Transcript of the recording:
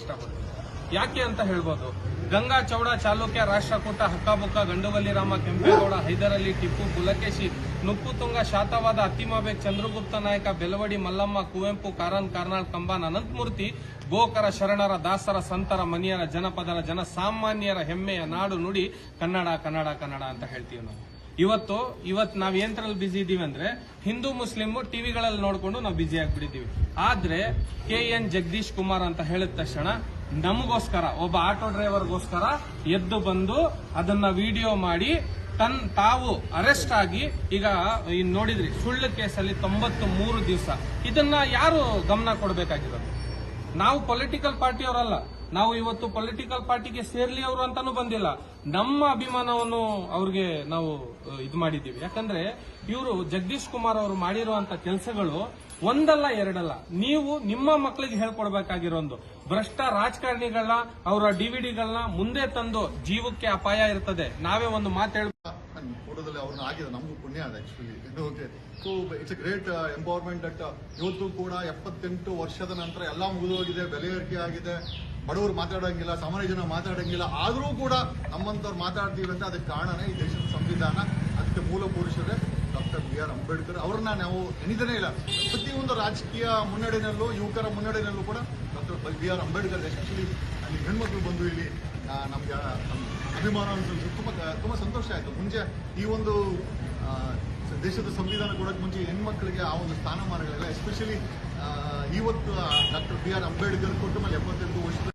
ಇಷ್ಟಪಡ್ತೀನಿ. ಯಾಕೆ ಅಂತ ಹೇಳ್ಬೋದು, ಗಂಗಾ ಚೌಡ ಚಾಲುಕ್ಯ ರಾಷ್ಟ್ರಕೂಟ ಹಕ್ಕಾಬುಕ್ಕ ಗಂಡುವಲ್ಲಿ ರಾಮ ಕೆಂಪೇಗೌಡ ಹೈದರಲಿ ಟಿಪ್ಪು ಪುಲಕೇಶಿ ನುಪ್ಪುತುಂಗ ಶಾತವಾದ ಅತ್ತಿಮಾಬೇಗ್ ಚಂದ್ರಗುಪ್ತ ನಾಯಕ ಬೆಲವಡಿ ಮಲ್ಲಮ್ಮ ಕುವೆಂಪು ಕಾರನ್ ಕಾರ್ನಾಳ್ ಕಂಬಾನ್ ಅನಂತಮೂರ್ತಿ ಗೋಕರ ಶರಣರ ದಾಸರ ಸಂತರ ಮನಿಯರ ಜನಪದರ ಜನಸಾಮಾನ್ಯರ ಹೆಮ್ಮೆಯ ನಾಡು ನುಡಿ ಕನ್ನಡ ಕನ್ನಡ ಕನ್ನಡ ಅಂತ ಹೇಳ್ತೀವಿ ನಾವು. ಇವತ್ತು ಇವತ್ತು ನಾವ್ ಏನ್ರಲ್ಲಿ ಬಿಸಿ ಇದೀವಿ ಅಂದ್ರೆ, ಹಿಂದೂ ಮುಸ್ಲಿಂ ಟಿವಿಗಳಲ್ಲಿ ನೋಡ್ಕೊಂಡು ನಾವು ಬಿಸಿ ಆಗ್ಬಿಟ್ಟಿದೀವಿ. ಆದ್ರೆ, ಕೆ ಎನ್ ಜಗದೀಶ್ ಕುಮಾರ್ ಅಂತ ಹೇಳಿದ ತಕ್ಷಣ, ನಮಗೋಸ್ಕರ, ಒಬ್ಬ ಆಟೋ ಡ್ರೈವರ್ಗೋಸ್ಕರ ಎದ್ದು ಬಂದು ಅದನ್ನ ವಿಡಿಯೋ ಮಾಡಿ, ತನ್, ತಾವು ಅರೆಸ್ಟ್ ಆಗಿ, ಈಗ ನೋಡಿದ್ರಿ, ಸುಳ್ಳು ಕೇಸಲ್ಲಿ ತೊಂಬತ್ತು ಮೂರು ದಿವಸ. ಇದನ್ನ ಯಾರು ಗಮನ ಕೊಡಬೇಕಾಗಿರೋದು? ನಾವು ಪೊಲಿಟಿಕಲ್ ಪಾರ್ಟಿಯವರಲ್ಲ. ನಾವು ಇವತ್ತು ಪೊಲಿಟಿಕಲ್ ಪಾರ್ಟಿಗೆ ಸೇರ್ಲಿ ಅವರು ಅಂತಾನು ಬಂದಿಲ್ಲ. ನಮ್ಮ ಅಭಿಮಾನವನ್ನು ಅವ್ರಿಗೆ ನಾವು ಇದು ಮಾಡಿದ್ದೀವಿ. ಯಾಕಂದ್ರೆ ಇವರು ಜಗದೀಶ್ ಕುಮಾರ್ ಅವರು ಮಾಡಿರುವಂತ ಕೆಲಸಗಳು ಒಂದಲ್ಲ ಎರಡಲ್ಲ. ನೀವು ನಿಮ್ಮ ಮಕ್ಕಳಿಗೆ ಹೇಳ್ಕೊಡ್ಬೇಕಾಗಿರೋ ಒಂದು. ಭ್ರಷ್ಟ ರಾಜಕಾರಣಿಗಳನ್ನ, ಅವರ ಡಿವಿಡಿಗಳನ್ನ ಮುಂದೆ ತಂದು ಜೀವಕ್ಕೆ ಅಪಾಯ ಇರ್ತದೆ. ನಾವೇ ಒಂದು ಮಾತು ಫೋಟೋದಲ್ಲಿ ಆಗಿದೆ ನಮಗೂ ಪುಣ್ಯ ಅದು ಓಕೆ ಇಟ್ಸ್ ಗ್ರೇಟ್ ಎಂಪವರ್ಮೆಂಟ್ ಇವತ್ತು ಕೂಡ ಎಪ್ಪತ್ತೆಂಟು ವರ್ಷದ ನಂತರ ಎಲ್ಲ ಮುಗಿದೋಗಿದೆ, ಬೆಲೆ ಏರಿಕೆ ಆಗಿದೆ. ಬಡವರು ಮಾತಾಡೋಂಗಿಲ್ಲ, ಸಾಮಾನ್ಯ ಜನ ಮಾತಾಡೋಂಗಿಲ್ಲ, ಆದರೂ ಕೂಡ ನಮ್ಮಂಥವ್ರು ಮಾತಾಡ್ತೀವಿ ಅಂತ ಅದಕ್ಕೆ ಕಾರಣನೇ ಈ ದೇಶದ ಸಂವಿಧಾನ. ಅದಕ್ಕೆ ಮೂಲ ಪುರುಷರೇ ಡಾಕ್ಟರ್ ಬಿ ಆರ್ ಅಂಬೇಡ್ಕರ್ ಅವ್ರನ್ನ ನಾವು ಎಣಿದನೇ ಇಲ್ಲ. ಪ್ರತಿಯೊಂದು ರಾಜಕೀಯ ಮುನ್ನಡೆಯಲ್ಲೂ ಯುವಕರ ಮುನ್ನಡೆಯಲ್ಲೂ ಕೂಡ doctor B R Ambedkar especially ಅಲ್ಲಿ ಹೆಣ್ಮಕ್ಳು ಬಂದು ಇಲ್ಲಿ ನಮಗೆ ಅಭಿಮಾನ ಅನ್ಸುತ್ತೆ ತುಂಬ ತುಂಬ ಸಂತೋಷ ಆಯಿತು. ಮುಂಚೆ ಈ ಒಂದು ದೇಶದ ಸಂವಿಧಾನ ಕೊಡೋಕ್ಕೆ ಮುಂಚೆ ಹೆಣ್ಮಕ್ಳಿಗೆ ಆ ಒಂದು ಸ್ಥಾನಮಾನಗಳೆಲ್ಲ. ಎಸ್ಪೆಷಲಿ ಇವತ್ತು ಡಾಕ್ಟರ್ ಬಿ ಆರ್ ಅಂಬೇಡ್ಕರ್ ಕೊಟ್ಟು ಎಪ್ಪತ್ತೆಂಟು ವರ್ಷದ